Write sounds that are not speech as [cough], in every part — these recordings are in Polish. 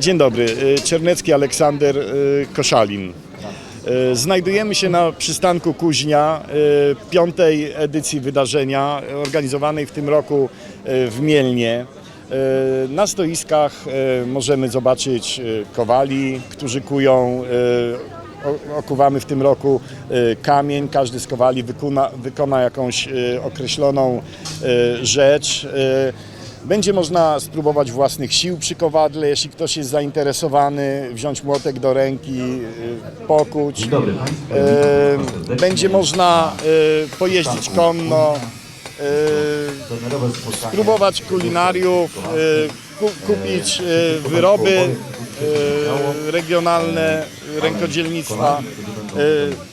Dzień dobry, y, Czernecki Aleksander y, Koszalin. Y, Znajdujemy się na przystanku Kuźnia, piątej edycji wydarzenia organizowanej w tym roku w Mielnie. Na stoiskach możemy zobaczyć kowali, którzy kują. Okuwamy w tym roku y, kamień, każdy z kowali wykona, wykona jakąś y, określoną y, rzecz. będzie można spróbować własnych sił przy kowadle, jeśli ktoś jest zainteresowany, wziąć młotek do ręki, pokuć. Będzie można pojeździć konno, spróbować kulinariów, ku- kupić wyroby regionalne rękodzielnictwa,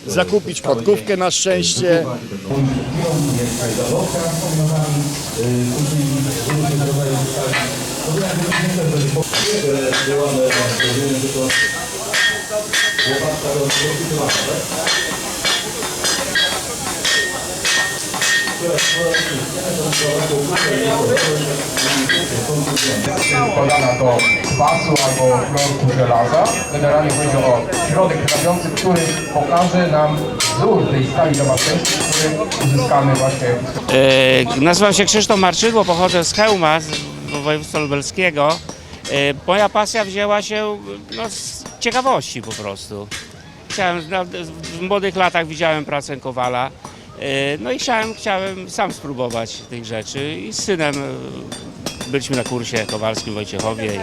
y, zakupić podkówkę na szczęście. Podana do kwasu albo chlorku żelaza. Generalnie chodzi o środek krawiący, który pokaże nam wzór tej stali damaszczyńskiej, który uzyskamy właśnie E, Nazywam się Krzysztof Marczydło, pochodzę z Chełma, z województwa lubelskiego. E, Moja pasja wzięła się no, z ciekawości po prostu. Chciałem, w młodych latach widziałem pracę Kowala, no i chciałem, chciałem sam spróbować tych rzeczy i z synem e, byliśmy na kursie kowalskim Wojciechowie.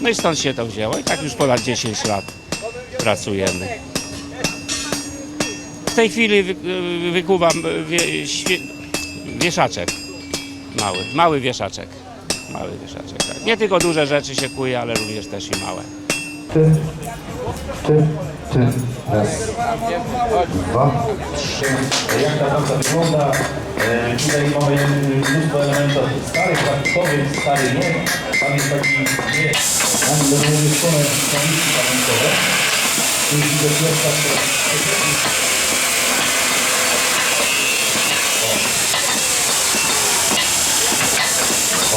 No i stąd się to wzięło i tak już ponad 10 lat pracujemy. W tej chwili wy, wykuwam wieszaczek. Mały, mały wieszaczek. Mały wieszaczek. Tak. Nie tylko duże rzeczy się kuje, ale również też i małe. ty, ty. Raz, dwa, trzy. Jak ta praca wygląda? E, tutaj mamy mnóstwo elementów starych, praktikowych, starych nie. Tam jest taki nie, są umieszczone tabliczki pamięciowe. Tu jest pierwsza, która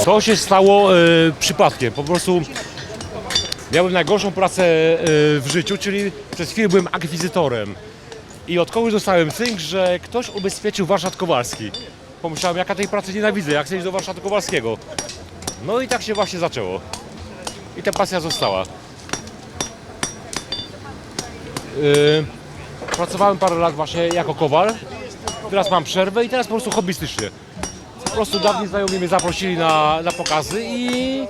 To się stało e, przypadkiem. Po prostu miałem najgorszą pracę e, w życiu, czyli przez chwilę byłem akwizytorem. I od kogoś dostałem cynk, że ktoś ubezpieczył warsztat Kowalski. Pomyślałem, jaka tej pracy nienawidzę, jak chcę iść do warsztatu Kowalskiego. No i tak się właśnie zaczęło. I ta pasja została. E, pracowałem parę lat właśnie jako kowal. Teraz mam przerwę i teraz po prostu hobbystycznie. Po prostu dawni znajomi mnie zaprosili na, na pokazy i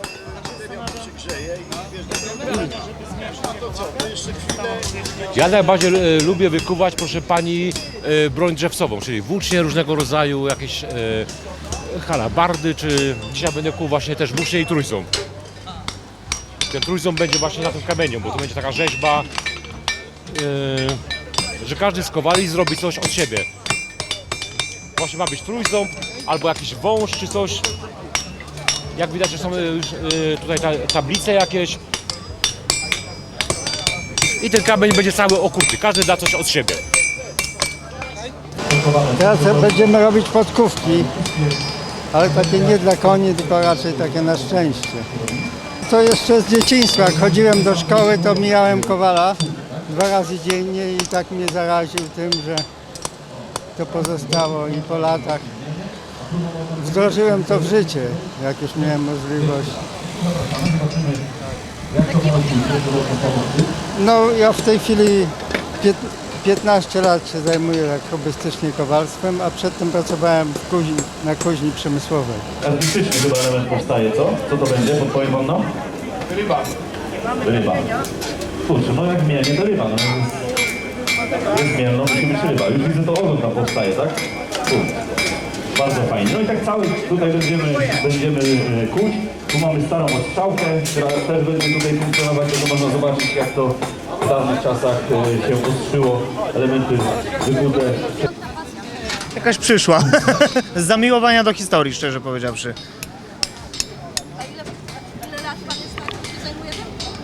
ja najbardziej e, lubię wykuwać, proszę pani, e, broń drzewcową, czyli włócznie różnego rodzaju, jakieś e, halabardy, czy dzisiaj będę kuł właśnie też włócznie i trójząb. Ten trójząb będzie właśnie na tym kamieniu, bo to będzie taka rzeźba, e, że każdy z kowali zrobi coś od siebie. Właśnie ma być trójząb, albo jakiś wąż, czy coś. Jak widać, że są e, już e, tutaj ta, tablice jakieś. I ten kamień będzie cały okuty. Każdy da coś od siebie. Teraz będziemy robić podkówki, ale takie nie dla koni, tylko raczej takie na szczęście. To jeszcze z dzieciństwa. Jak chodziłem do szkoły, to mijałem kowala dwa razy dziennie i tak mnie zaraził tym, że to pozostało i po latach wdrożyłem to w życie, jak już miałem możliwość. No ja w tej chwili pięt- 15 lat się zajmuję tak hobbystycznie kowalstwem, a przedtem pracowałem w kuźni, na kuźni przemysłowej. artystyczny chyba element powstaje, co? Co to będzie? Podpowiem wam, no? Ryba. Ryba. Kurczę, no jak mielnie to ryba, no. Jest mielno, musi być ryba. Już widzę to ogon tam powstaje, tak? Kurczę. Bardzo fajnie. No i tak cały tutaj będziemy, będziemy e, kuć. Tu mamy starą odstrzałkę, która też będzie tutaj funkcjonować, to można zobaczyć jak to w dawnych czasach e, się ostrzyło. Elementy wykute Jakaś przyszła. [laughs] Z zamiłowania do historii, szczerze powiedziawszy.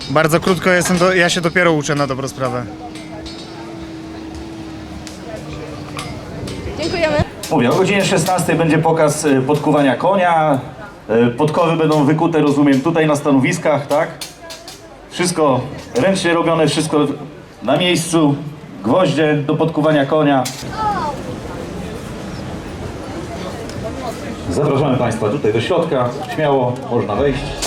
Bardzo krótko jestem, do, ja się dopiero uczę na dobrą sprawę. Mówię, o godzinie 16 będzie pokaz y, podkuwania konia. E, Podkowy będą wykute, rozumiem, tutaj na stanowiskach, tak? Wszystko ręcznie robione, wszystko na miejscu. Gwoździe do podkuwania konia. Zapraszamy Państwa tutaj do środka. Śmiało, można wejść.